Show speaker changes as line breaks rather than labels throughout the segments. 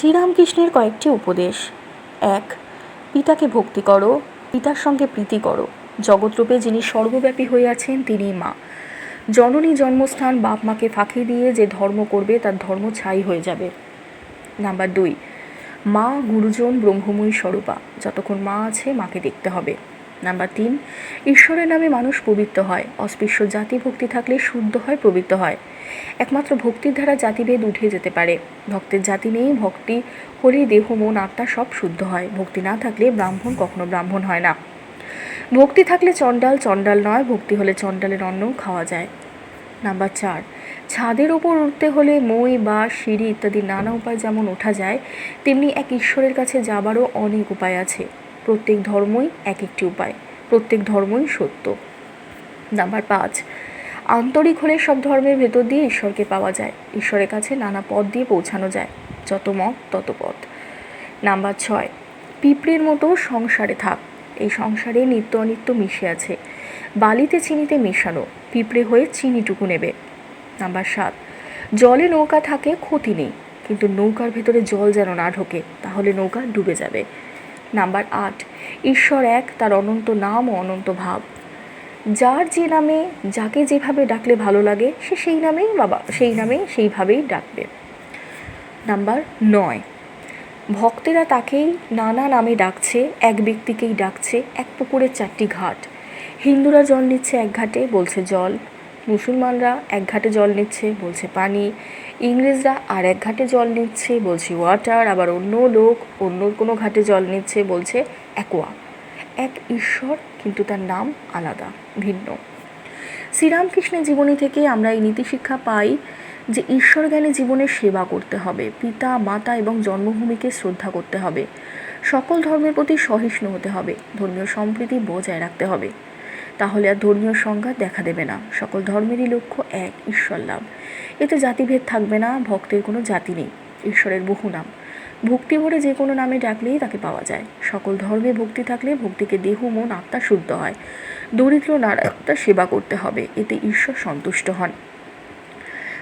শ্রীরামকৃষ্ণের কয়েকটি উপদেশ। এক, পিতাকে ভক্তি করো, পিতার সঙ্গে প্রীতি করো। জগৎরূপে যিনি সর্বব্যাপী হয়ে আছেন তিনিই মা। জননী জন্মস্থান বাপ মাকে ফাঁকি দিয়ে যে ধর্ম করবে, তার ধর্ম ছাই হয়ে যাবে। নাম্বার দুই, মা গুরুজন ব্রহ্মময়ী স্বরূপা। যতক্ষণ মা আছে, মাকে দেখতে হবে। নাম্বার তিন, ঈশ্বরের নামে মানুষ পবিত্র হয়। অস্পৃশ্য জাতি ভক্তি থাকলে শুদ্ধ হয়, পবিত্র হয়। একমাত্র ভক্তির দ্বারা জাতিভেদ উঠে যেতে পারে। ভক্তের জাতি নেই, ভক্তি হলেই দেহ, মন, আত্মা সব শুদ্ধ হয়। ভক্তি না থাকলে ব্রাহ্মণ কখনো ব্রাহ্মণ হয় না। ভক্তি থাকলে চণ্ডাল চণ্ডাল নয়, ভক্তি হলে চণ্ডালের অন্নও খাওয়া যায়। নাম্বার চার, ছাদের ওপর উঠতে হলে মই, বা, সিঁড়ি ইত্যাদি নানা উপায় যেমন ওঠা যায়, তেমনি এক ঈশ্বরের কাছে যাবারও অনেক উপায় আছে। প্রত্যেক ধর্মই এক একটি উপায়, প্রত্যেক ধর্মই সত্য। নাম্বার পাঁচ, আন্তরিক হলে সব ধর্মের ভেতর দিয়ে ঈশ্বরকে পাওয়া যায়। ঈশ্বরের কাছে নানা পথ দিয়ে পৌঁছানো যায়, যত মত, তত পথ। নাম্বার ছয়, পিঁপড়ের মতো সংসারে থাক। এই সংসারে নিত্য অনিত্য মিশে আছে। বালিতে চিনিতে মেশানো, পিঁপড়ে হয়ে চিনিটুকু নেবে। নাম্বার সাত, জলে নৌকা থাকে ক্ষতি নেই, কিন্তু নৌকার ভেতরে জল যেন না ঢোকে, তাহলে নৌকা ডুবে যাবে। নাম্বার আট, ঈশ্বর এক, তার অনন্ত নাম ও অনন্ত ভাব। যার যে নামে, যাকে যেভাবে ডাকলে ভালো লাগে, সে সেই নামেই বাবা, সেই নামে সেইভাবেই ডাকবে। নাম্বার নয়, ভক্তেরা তাকেই নানা নামে ডাকছে, এক ব্যক্তিকেই ডাকছে, এক পুকুরের চারটি ঘাট। হিন্দুরা জল নিচ্ছে এক ঘাটে, বলছে জল। মুসলমানরা এক ঘাটে জল নিচ্ছে, বলছে পানি। ইংরেজরা আর এক ঘাটে জল নিচ্ছে, বলছে ওয়াটার। আবার অন্য লোক অন্য কোনো ঘাটে জল নিচ্ছে, বলছে অ্যাকোয়া। এক ঈশ্বর, কিন্তু তার নাম আলাদা, ভিন্ন। শ্রীরামকৃষ্ণের জীবনী থেকে আমরা এই নীতিশিক্ষা পাই যে ঈশ্বর জ্ঞানে জীবনের সেবা করতে হবে, পিতা, মাতা এবং জন্মভূমিকে শ্রদ্ধা করতে হবে। সকল ধর্মের প্রতি সহিষ্ণু হতে হবে, ধর্মীয় সম্প্রীতি বজায় রাখতে হবে। তাহলে আর ধর্মীয় সংঘাত দেখা দেবে না। সকল ধর্মেরই লক্ষ্য এক, ঈশ্বর লাভ। এতে জাতিভেদ থাকবে না, ভক্তের কোনো জাতি নেই, ঈশ্বরের বহু নাম। ভক্তি ভরে যে কোনো নামে ডাকলেই তাকে পাওয়া যায়। সকল ধর্মে ভক্তি থাকলে ভক্তিকে দেহ, মন, আত্মা শুদ্ধ হয়। দরিদ্র নারায়ণতার সেবা করতে হবে, এতে ঈশ্বর সন্তুষ্ট হন।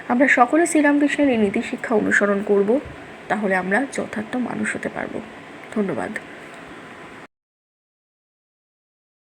আমরা সকলে শ্রীরামকৃষ্ণের এই নীতি শিক্ষা অনুসরণ করব, তাহলে আমরা যথার্থ মানুষ হতে পারব। ধন্যবাদ।